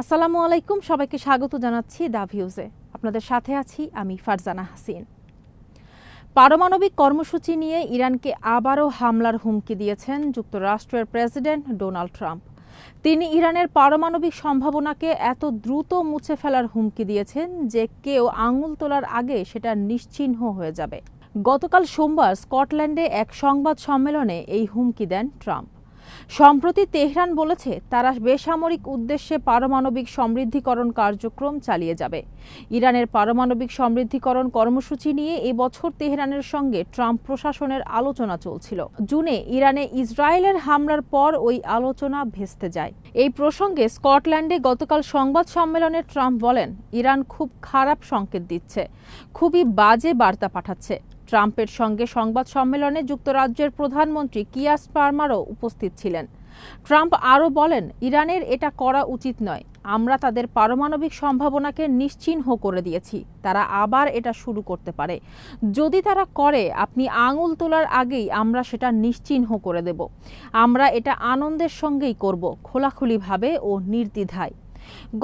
আসসালামু আলাইকুম, সবাইকে স্বাগত জানাচ্ছি দা ভিউজে। আপনাদের সাথে আছি আমি ফারজানা হাসিন। পারমাণবিক কর্মসূচি নিয়ে ইরানকে আবারও হামলার হুমকি দিয়েছেন যুক্তরাষ্ট্রের প্রেসিডেন্ট ডোনাল্ড ট্রাম্প। তিনি ইরানের পারমাণবিক সম্ভাবনাকে এত দ্রুত মুছে ফেলার হুমকি দিয়েছেন যে কেউ আঙুল তোলার আগে সেটা নিশ্চিহ্ন হয়ে যাবে। গতকাল সোমবার স্কটল্যান্ডে এক সংবাদ সম্মেলনে এই হুমকি দেন ট্রাম্প। সম্প্রতি তেহরান বলেছে, তারা বেসামরিক উদ্দেশ্যে পারমাণবিক সমৃদ্ধিকরণ কার্যক্রম চালিয়ে যাবে। ইরানের পারমাণবিক সমৃদ্ধিকরণ কর্মসূচি নিয়ে এবছর তেহরানের সঙ্গে ট্রাম্প প্রশাসনের আলোচনা চলছিল। জুনে ইরানে ইসরায়েলের হামলার পর ওই আলোচনা ভেস্তে যায়। এই প্রসঙ্গে স্কটল্যান্ডে গতকাল সংবাদ সম্মেলনে ট্রাম্প বলেন, ইরান খুব খারাপ সংকেত দিচ্ছে, খুবই বাজে বার্তা পাঠাচ্ছে। ট্রাম্পের সঙ্গে সংবাদ সম্মেলনে যুক্তরাজ্যের প্রধানমন্ত্রী কিয়া স্পারমারও উপস্থিত ছিলেন। ট্রাম্প আরও বলেন, ইরানের এটা করা উচিত নয়। আমরা তাদের পারমাণবিক সম্ভাবনাকে নিশ্চিহ্ন করে দিয়েছি। তারা আবার এটা শুরু করতে পারে। যদি তারা করে, আপনি আঙুল তোলার আগেই আমরা সেটা নিশ্চিহ্ন করে দেব। আমরা এটা আনন্দের সঙ্গেই করব, খোলাখুলিভাবে ও নির্দ্বিধায়।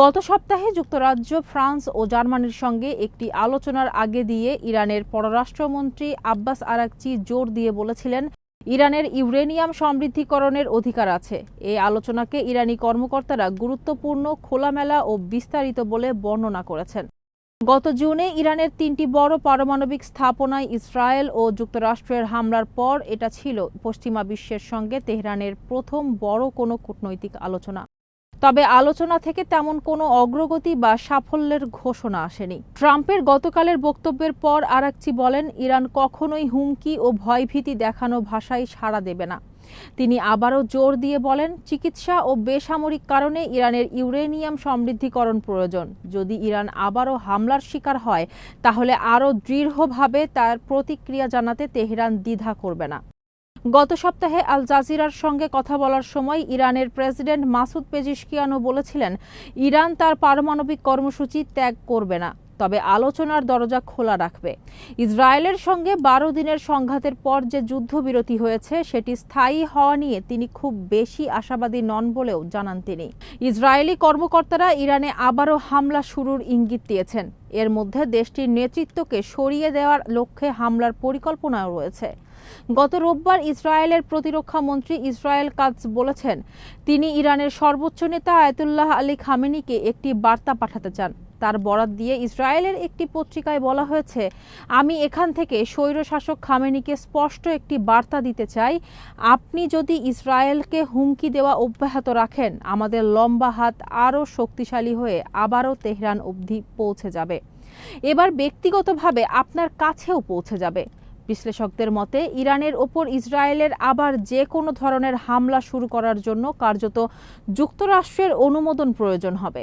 গত সপ্তাহে যুক্তরাজ্য, ফ্রান্স ও জার্মানির সঙ্গে একটি আলোচনার আগে দিয়ে ইরানের পররাষ্ট্রমন্ত্রী আব্বাস আরাকচি জোর দিয়ে বলেছিলেন, ইরানের ইউরেনিয়াম সমৃদ্ধিকরণের অধিকার আছে। এই আলোচনাকে ইরানি কর্মকর্তারা গুরুত্বপূর্ণ, খোলামেলা ও বিস্তারিত বলে বর্ণনা করেছেন। গত জুনে ইরানের তিনটি বড় পারমাণবিক স্থাপনায় ইসরায়েল ও যুক্তরাষ্ট্রের হামলার পর এটা ছিল পশ্চিমা বিশ্বের সঙ্গে তেহরানের প্রথম বড় কোনো কূটনৈতিক আলোচনা। তবে আলোচনা থেকে তেমন কোনো অগ্রগতি বা সাফল্যের ঘোষণা আসেনি। ট্রাম্পের গতকালের বক্তব্যের পর আরাকচি বলেন, ইরান কখনোই হুমকি ও ভয়ভীতি দেখানো ভাষায় সাড়া দেবে না। তিনি আবারও জোর দিয়ে বলেন, চিকিৎসা ও বেসামরিক কারণে ইরানের ইউরেনিয়াম সমৃদ্ধিকরণ প্রয়োজন। যদি ইরান আবারও হামলার শিকার হয়, তাহলে আরও দৃঢ়ভাবে তার প্রতিক্রিয়া জানাতে তেহরান দ্বিধা করবে না। গত সপ্তাহে আল জাজিরার সঙ্গে কথা বলার সময় ইরানের প্রেসিডেন্ট মাসুদ পেজিশকিয়ানো বলেছিলেন, ইরান তার পারমাণবিক কর্মসূচি ত্যাগ করবে না। তবে আলোচনার দরজা খোলা রাখবে। ইসরায়েলের সঙ্গে বারো দিনের সংঘাতের পর যে যুদ্ধবিরতি হয়েছে, সেটি স্থায়ী হওয়া নিয়ে তিনি খুব বেশি আশাবাদী নন বলেও জানান তিনি। ইসরায়েলি কর্মকর্তারা ইরানে আবারও হামলা শুরুর ইঙ্গিত দিয়েছেন। এর মধ্যে দেশটির নেতৃত্বকে সরিয়ে দেওয়ার লক্ষ্যে হামলার পরিকল্পনাও রয়েছে। গত রোববার ইসরায়েলের প্রতিরক্ষা মন্ত্রী ইসরায়েল কাজ বলেছেন, তিনি ইরানের সর্বোচ্চ নেতা আয়তুল্লাহ আলী খামেনিকে একটি বার্তা পাঠাতে চান। তার বরাত দিয়ে ইসরায়েলের একটি পত্রিকায় বলা হয়েছে, আমি এখান থেকে স্বৈরশাসক খামেনিকে স্পষ্ট একটি বার্তা দিতে চাই, আপনি যদি ইসরায়েলকে হুমকি দেওয়া অব্যাহত রাখেন, আমাদের লম্বা হাত আরও শক্তিশালী হয়ে আবারও তেহরান অবধি পৌঁছে যাবে। এবার ব্যক্তিগতভাবে আপনার কাছেও পৌঁছে যাবে। বিশ্লেষকদের মতে, ইরানের ওপর ইসরায়েলের আবার যে কোনো ধরনের হামলা শুরু করার জন্য কার্যত যুক্তরাষ্ট্রের অনুমোদন প্রয়োজন হবে।